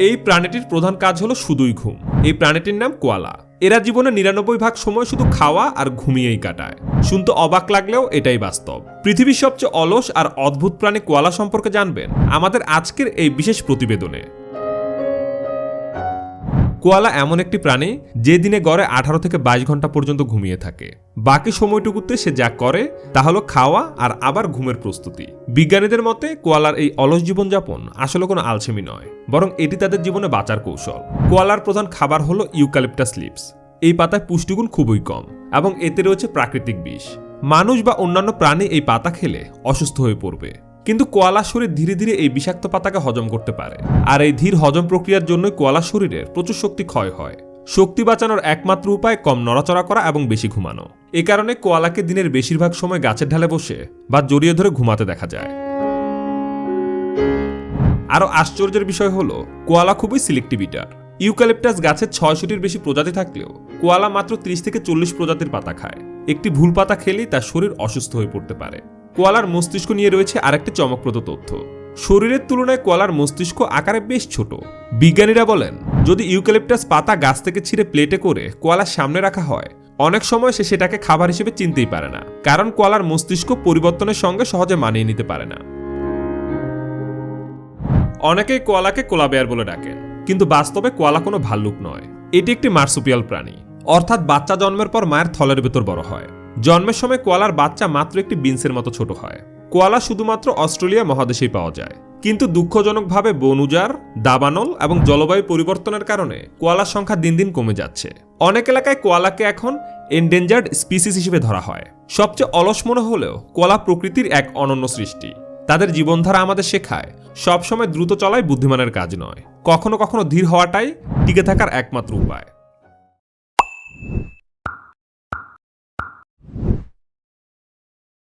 এই প্রাণীটির প্রধান কাজ হলো শুধুই ঘুম। এই প্রাণীটির নাম কোয়ালা। এরা জীবনে নিরানব্বই ভাগ সময় শুধু খাওয়া আর ঘুমিয়েই কাটায়। শুনতে অবাক লাগলেও এটাই বাস্তব। পৃথিবীর সবচেয়ে অলস আর অদ্ভুত প্রাণী কোয়ালা সম্পর্কে জানবেন আমাদের আজকের এই বিশেষ প্রতিবেদনে। কোয়ালা এমন একটি প্রাণী যে দিনে গড়ে আঠারো থেকে বাইশ ঘণ্টা পর্যন্ত ঘুমিয়ে থাকে। বাকি সময়টুকুতে সে যা করে, তা হলো খাওয়া আর আবার ঘুমের প্রস্তুতি। বিজ্ঞানীদের মতে, কোয়ালার এই অলস জীবনযাপন আসলে কোনো আলসেমি নয়, বরং এটি তাদের জীবনে বাঁচার কৌশল। কোয়ালার প্রধান খাবার হলো ইউক্যালিপটাস লিপস এই পাতায় পুষ্টিগুণ খুবই কম এবং এতে রয়েছে প্রাকৃতিক বিষ। মানুষ বা অন্যান্য প্রাণী এই পাতা খেলে অসুস্থ হয়ে পড়বে। কিন্তু কোয়ালা শরীর ধীরে ধীরে এই বিষাক্ত পাতাকে হজম করতে পারে। আর এই ধীর হজম প্রক্রিয়ার জন্য কোয়ালা শরীরের প্রচুর শক্তি ক্ষয় হয়। শক্তি বাঁচানোর একমাত্র উপায় কম নড়াচড়া করা এবং বেশি ঘুমানো। এ কারণে কোয়ালাকে দিনের বেশিরভাগ সময় গাছের ঢালে বসে বা জড়িয়ে ধরে ঘুমাতে দেখা যায়। আরও আশ্চর্যের বিষয় হলো, কোয়ালা খুবই সিলেক্টিভ ইটার। ইউক্যালিপটাস গাছের ছয়শটির বেশি প্রজাতি থাকলেও কোয়ালা মাত্র ত্রিশ থেকে চল্লিশ প্রজাতির পাতা খায়। একটি ভুল পাতা খেলেই তার শরীর অসুস্থ হয়ে পড়তে পারে। কোয়ালার মস্তিষ্ক নিয়ে রয়েছে আরেকটি চমকপ্রদ তথ্য। শরীরের তুলনায় কোয়ালার মস্তিষ্ক আকারে বেশ ছোট। বিজ্ঞানীরা বলেন, যদি ইউক্যালিপটাস পাতা গাছ থেকে ছিঁড়ে প্লেটে করে কোয়ালার সামনে রাখা হয়, অনেক সময় সে সেটাকে খাবার হিসেবে চিনতেই পারে না, কারণ কোয়ালার মস্তিষ্ক পরিবর্তনের সঙ্গে সহজে মানিয়ে নিতে পারে না। অনেকেই কোয়ালাকে কোলা বেয়ার বলে ডাকেন, কিন্তু বাস্তবে কোয়ালা কোনো ভাল্লুক নয়। এটি একটি মার্সুপিয়াল প্রাণী, অর্থাৎ বাচ্চা জন্মের পর মায়ের থলের ভেতর বড় হয়। জন্মের সময় কোয়ালার বাচ্চা মাত্র একটি বিন্সের মতো ছোট হয়। কোয়ালা শুধুমাত্র অস্ট্রেলিয়া মহাদেশেই পাওয়া যায়। কিন্তু দুঃখজনকভাবে বনুজার, দাবানল এবং জলবায়ু পরিবর্তনের কারণে কোয়ালার সংখ্যা দিন দিন কমে যাচ্ছে। অনেক এলাকায় কোয়ালাকে এখন এন্ডেঞ্জার্ড স্পিসিস হিসেবে ধরা হয়। সবচেয়ে অলস মনে হলেও কোয়ালা প্রকৃতির এক অনন্য সৃষ্টি। তাদের জীবনধারা আমাদের শেখায়, সবসময় দ্রুত চলাই বুদ্ধিমানের কাজ নয়। কখনো কখনো ধীর হওয়াটাই টিকে থাকার একমাত্র উপায়।